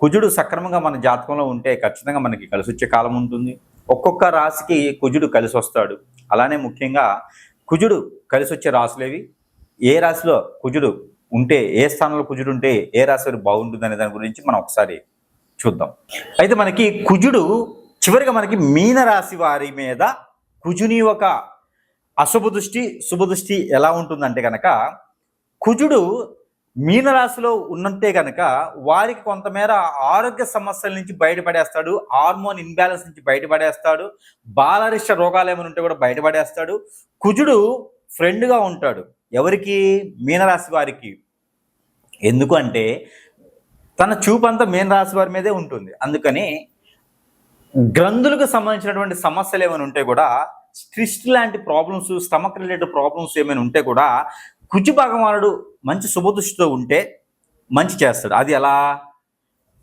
కుజుడు సక్రమంగా మన జాతకంలో ఉంటే ఖచ్చితంగా మనకి కలిసి వచ్చే కాలం ఉంటుంది. ఒక్కొక్క రాశికి కుజుడు కలిసి వస్తాడు అలానే ముఖ్యంగా కుజుడు కలిసి వచ్చే రాశులేవి? ఏ రాశిలో కుజుడు ఉంటే ఏ స్థానంలో కుజుడు ఉంటే ఏ రాశి బాగుంటుంది అనే దాని గురించి మనం ఒకసారి చూద్దాం. అయితే మనకి కుజుడు చివరిగా మనకి మీన రాశి వారి మీద కుజుని ఒక అశుభ దృష్టి శుభ దృష్టి ఎలా ఉంటుందంటే కనుక కుజుడు మీనరాశిలో ఉన్నంతే కనుక వారికి కొంతమేర ఆరోగ్య సమస్యల నుంచి బయటపడేస్తాడు హార్మోన్ ఇన్బ్యాలెన్స్ నుంచి బయటపడేస్తాడు బాలరిష్ట రోగాలు ఏమైనా ఉంటే కూడా బయటపడేస్తాడు. కుజుడు ఫ్రెండ్గా ఉంటాడు. ఎవరికి? మీనరాశి వారికి. ఎందుకంటే తన చూపంతా మీనరాశి వారి మీదే ఉంటుంది. అందుకని గ్రంథులకు సంబంధించినటువంటి సమస్యలు ఏమైనా ఉంటే కూడా స్ట్రిస్ట్ లాంటి ప్రాబ్లమ్స్ స్టమక్ రిలేటెడ్ ప్రాబ్లమ్స్ ఏమైనా ఉంటే కూడా కుజు భగవానుడు మంచి శుభదృష్టితో ఉంటే మంచి చేస్తాడు. అది ఎలా?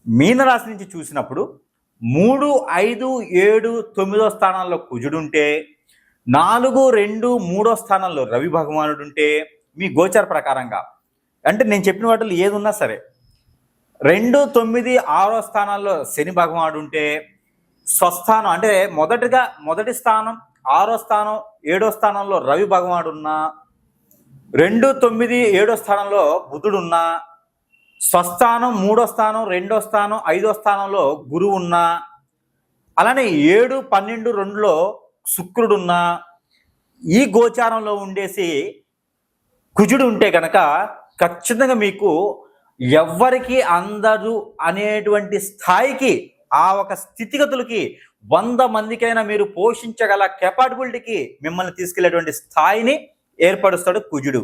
మీనరాశి నుంచి చూసినప్పుడు మూడు ఐదు ఏడు తొమ్మిదో స్థానాల్లో కుజుడుంటే నాలుగు రెండు మూడో స్థానంలో రవి భగవానుడు ఉంటే మీ గోచర ప్రకారంగా అంటే నేను చెప్పిన వాటిలో ఏది ఉన్నా సరే రెండు తొమ్మిది ఆరో స్థానాల్లో శని భగవానుడు ఉంటే స్వస్థానం అంటే మొదటిగా మొదటి స్థానం ఆరో స్థానం ఏడో స్థానంలో రవి భగవానుడు ఉన్నా రెండు తొమ్మిది ఏడో స్థానంలో బుధుడున్నా స్వస్థానం మూడో స్థానం రెండో స్థానం ఐదో స్థానంలో గురువు ఉన్నా అలానే ఏడు పన్నెండు రెండులో శుక్రుడున్నా ఈ గోచారంలో ఉండేసి కుజుడు ఉంటే కనుక ఖచ్చితంగా మీకు ఎవ్వరికి అందరు అనేటువంటి స్థాయికి ఆ ఒక స్థితిగతులకి వంద మందికైనా మీరు పోషించగల కెపాబిలిటీకి మిమ్మల్ని తీసుకెళ్ళేటువంటి స్థాయిని ఏర్పరుస్తాడు కుజుడు.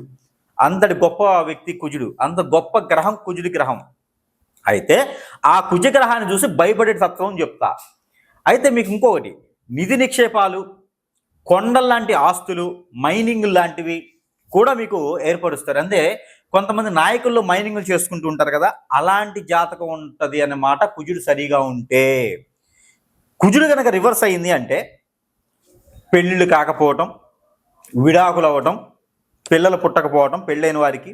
అంతటి గొప్ప వ్యక్తి కుజుడు. అంత గొప్ప గ్రహం కుజుడి గ్రహం. అయితే ఆ కుజగ్రహాన్ని చూసి భయపడే తత్వం చెప్తా. అయితే మీకు ఇంకొకటి నిధి నిక్షేపాలు కొండల లాంటి ఆస్తులు మైనింగ్ లాంటివి కూడా మీకు ఏర్పరుస్తారు. అంటే కొంతమంది నాయకుల్లో మైనింగ్లు చేసుకుంటూ ఉంటారు కదా అలాంటి జాతకం ఉంటుంది అన్నమాట కుజుడు సరిగా ఉంటే. కుజుడు కనుక రివర్స్ అయింది అంటే పెళ్ళిళ్ళు కాకపోవటం విడాకులు అవ్వటం పిల్లలు పుట్టకపోవటం పెళ్ళైన వారికి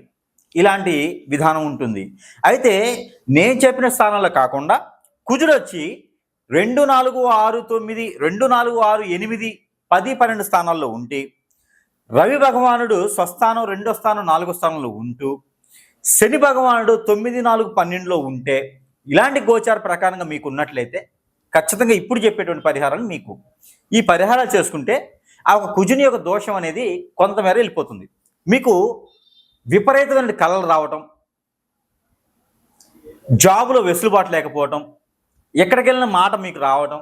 ఇలాంటి విధానం ఉంటుంది. అయితే నేను చెప్పిన స్థానంలో కాకుండా కుజుడు వచ్చి రెండు నాలుగు ఆరు తొమ్మిది రెండు నాలుగు ఆరు ఎనిమిది పది పన్నెండు స్థానాల్లో ఉంటే రవి భగవానుడు స్వస్థానం రెండో స్థానం నాలుగో స్థానంలో ఉంటూ శని భగవానుడు తొమ్మిది నాలుగు పన్నెండులో ఉంటే ఇలాంటి గోచార ప్రకారంగా మీకు ఉన్నట్లయితే ఖచ్చితంగా ఇప్పుడు చెప్పేటువంటి పరిహారాలు మీకు. ఈ పరిహారాలు చేసుకుంటే ఆ ఒక కుజుని యొక్క దోషం అనేది కొంతమేర వెళ్ళిపోతుంది. మీకు విపరీతమైన కళలు రావటం జాబులో వెసులుబాటు లేకపోవటం ఎక్కడికి వెళ్ళిన మాట మీకు రావటం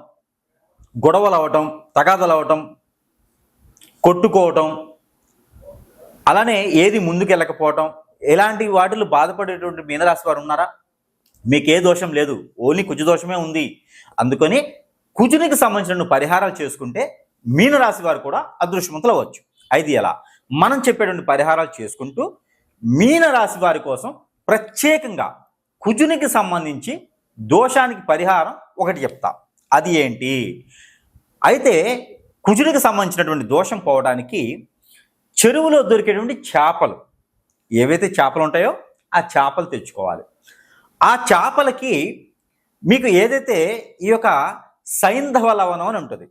గొడవలు అవ్వటం తగాదలు అవ్వటం కొట్టుకోవటం అలానే ఏది ముందుకు వెళ్ళకపోవటం ఎలాంటి వాటిలో బాధపడేటువంటి మీనరాశి వారు ఉన్నారా? మీకు ఏ దోషం లేదు ఓన్లీ కుజ దోషమే ఉంది. అందుకని కుజునికి సంబంధించిన పరిహారాలు చేసుకుంటే మీనరాశి వారు కూడా అదృష్టవంతులు అవ్వచ్చు. అయితే ఎలా? మనం చెప్పేటువంటి పరిహారాలు చేసుకుంటూ మీనరాశి వారి కోసం ప్రత్యేకంగా కుజునికి సంబంధించి దోషానికి పరిహారం ఒకటి చెప్తా. అది ఏంటి? అయితే కుజునికి సంబంధించినటువంటి దోషం పోవడానికి చెరువులో దొరికేటువంటి చేపలు ఏవైతే చేపలు ఉంటాయో ఆ చేపలు తెచ్చుకోవాలి. ఆ చేపలకి మీకు ఏదైతే ఈ యొక్క సైంధవ లవణం అని ఉంటుంది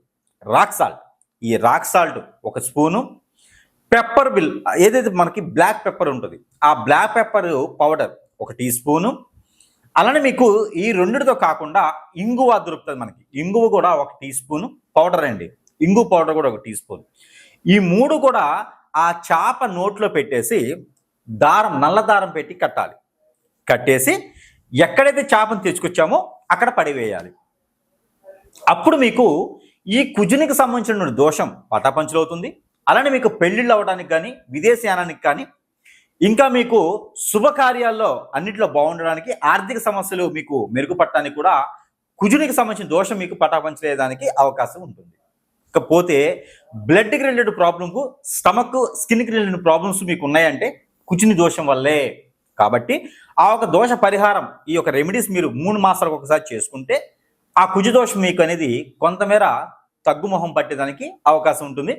రాక్ సాల్ట్. ఈ రాక్ సాల్ట్ ఒక స్పూను పెప్పర్ బిల్ ఏదైతే మనకి బ్లాక్ పెప్పర్ ఉంటుంది ఆ బ్లాక్ పెప్పర్ పౌడర్ ఒక టీ స్పూను. అలానే మీకు ఈ రెండిటితో కాకుండా ఇంగువ దొరుకుతుంది మనకి. ఇంగువ కూడా ఒక టీ స్పూన్ పౌడర్ అండి. ఇంగు పౌడర్ కూడా ఒక టీ స్పూన్. ఈ మూడు కూడా ఆ చేప నోట్లో పెట్టేసి దారం నల్ల దారం పెట్టి కట్టాలి. కట్టేసి ఎక్కడైతే చేపను తెచ్చుకొచ్చామో అక్కడ పడివేయాలి. అప్పుడు మీకు ఈ కుజునికి సంబంధించిన దోషం పటాపంచులవుతుంది. అలానే మీకు పెళ్ళిళ్ళు అవ్వడానికి కానీ విదేశయానానికి కానీ ఇంకా మీకు శుభకార్యాల్లో అన్నింటిలో బాగుండడానికి ఆర్థిక సమస్యలు మీకు మెరుగుపడటానికి కూడా కుజునికి సంబంధించిన దోషం మీకు పటాపంచలేదానికి అవకాశం ఉంటుంది. ఇకపోతే బ్లడ్కి రిలేటెడ్ ప్రాబ్లంకు స్టమక్ స్కిన్కి రిలేటెడ్ ప్రాబ్లమ్స్ మీకు ఉన్నాయంటే కుజుని దోషం వల్లే. కాబట్టి ఆ ఒక దోష పరిహారం ఈ యొక్క రెమెడీస్ మీరు మూడు మాసాలకు ఒకసారి చేసుకుంటే ఆ కుజు దోషం మీకు అనేది కొంతమేర తగ్గుముఖం పట్టేదానికి అవకాశం ఉంటుంది.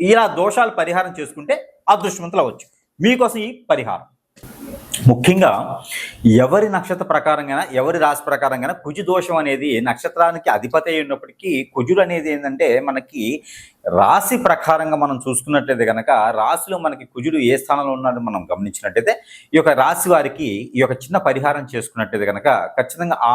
ఇలా దోషాలు పరిహారం చేసుకుంటే అదృష్టవంతులు అవ్వచ్చు. మీకోసం ఈ పరిహారం. ముఖ్యంగా ఎవరి నక్షత్ర ప్రకారంగా ఎవరి రాశి ప్రకారంగా కుజు దోషం అనేది నక్షత్రానికి అధిపతి అయి ఉన్నప్పటికీ కుజుడు అనేది ఏంటంటే మనకి రాశి ప్రకారంగా మనం చూసుకున్నట్లయితే కనుక రాశిలో మనకి కుజుడు ఏ స్థానంలో ఉన్నాడో మనం గమనించినట్టయితే ఈ యొక్క రాశి వారికి ఈ యొక్క చిన్న పరిహారం చేసుకున్నట్లయితే కనుక ఖచ్చితంగా ఆ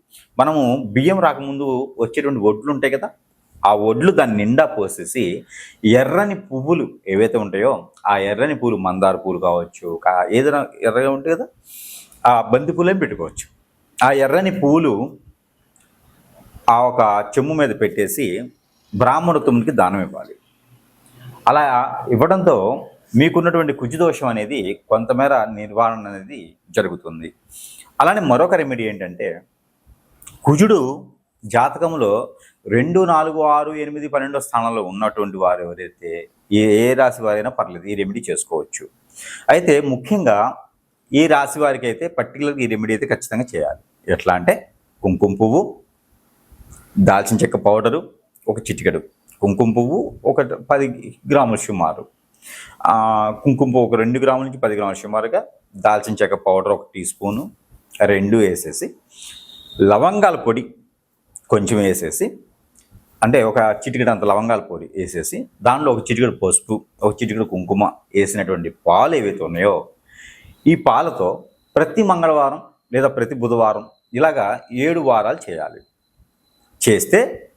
మనము బియ్యం రాకముందు వచ్చేటువంటి ఒడ్లు ఉంటాయి కదా ఆ ఒడ్లు దాన్ని నిండా పోసేసి ఎర్రని పువ్వులు ఏవైతే ఉంటాయో ఆ ఎర్రని పూలు మందార పూలు కావచ్చు ఏదైనా ఎర్రగా ఉంటాయి కదా ఆ బంతి పూలేం పెట్టుకోవచ్చు. ఆ ఎర్రని పూలు ఆ ఒక చెమ్ము మీద పెట్టేసి బ్రాహ్మణత్వమునికి దానం ఇవ్వాలి. అలా ఇవ్వడంతో మీకున్నటువంటి కుజుదోషం అనేది కొంతమేర నిర్వహణ అనేది జరుగుతుంది. అలానే మరొక రెమెడీ ఏంటంటే కుజుడు జాతకంలో రెండు నాలుగు ఆరు ఎనిమిది పన్నెండో స్థానంలో ఉన్నటువంటి వారు ఎవరైతే ఏ ఏ రాశి వారైనా పర్లేదు ఈ రెమెడీ చేసుకోవచ్చు. అయితే ముఖ్యంగా ఈ రాశి వారికి అయితే పర్టికులర్ ఈ రెమెడీ అయితే ఖచ్చితంగా చేయాలి. ఎట్లా అంటే కుంకుమ పువ్వు దాల్చిన చెక్క పౌడరు ఒక చిటికెడు. కుంకుమ పువ్వు ఒక పది గ్రాముల సుమారు. కుంకుమ పువ్వు ఒక రెండు గ్రాముల నుంచి పది గ్రాముల సుమారుగా దాల్చిన చెక్క పౌడర్ ఒక టీ స్పూను రెండు వేసేసి లవంగాల పొడి కొంచెం వేసేసి అంటే ఒక చిటికెడు అంత లవంగాల పొడి వేసేసి దానిలో ఒక చిటికెడు పసుపు ఒక చిటికెడు కుంకుమ వేసినటువంటి పాలు ఏవైతే ఉన్నాయో ఈ పాలతో ప్రతి మంగళవారం లేదా ప్రతి బుధవారం ఇలాగా ఏడు వారాలు చేయాలి. చేస్తే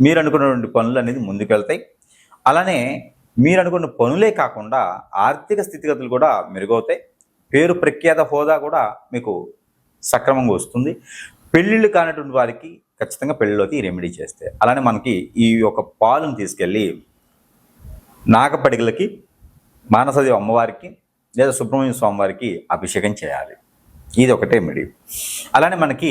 మీరు అనుకున్నటువంటి పనులు అనేది ముందుకెళ్తాయి. అలానే మీరు అనుకున్న పనులే కాకుండా ఆర్థిక స్థితిగతులు కూడా మెరుగవుతాయి. పేరు ప్రఖ్యాత హోదా కూడా మీకు సక్రమంగా వస్తుంది. పెళ్ళిళ్ళు కానటువంటి వారికి ఖచ్చితంగా పెళ్ళిలోకి రెమెడీ చేస్తే. అలానే మనకి ఈ యొక్క పాలను తీసుకెళ్ళి నాగపడిగలకి మానసదేవి అమ్మవారికి లేదా సుబ్రహ్మణ్య స్వామి వారికి అభిషేకం చేయాలి. ఇది ఒకటే రెమెడీ అలానే మనకి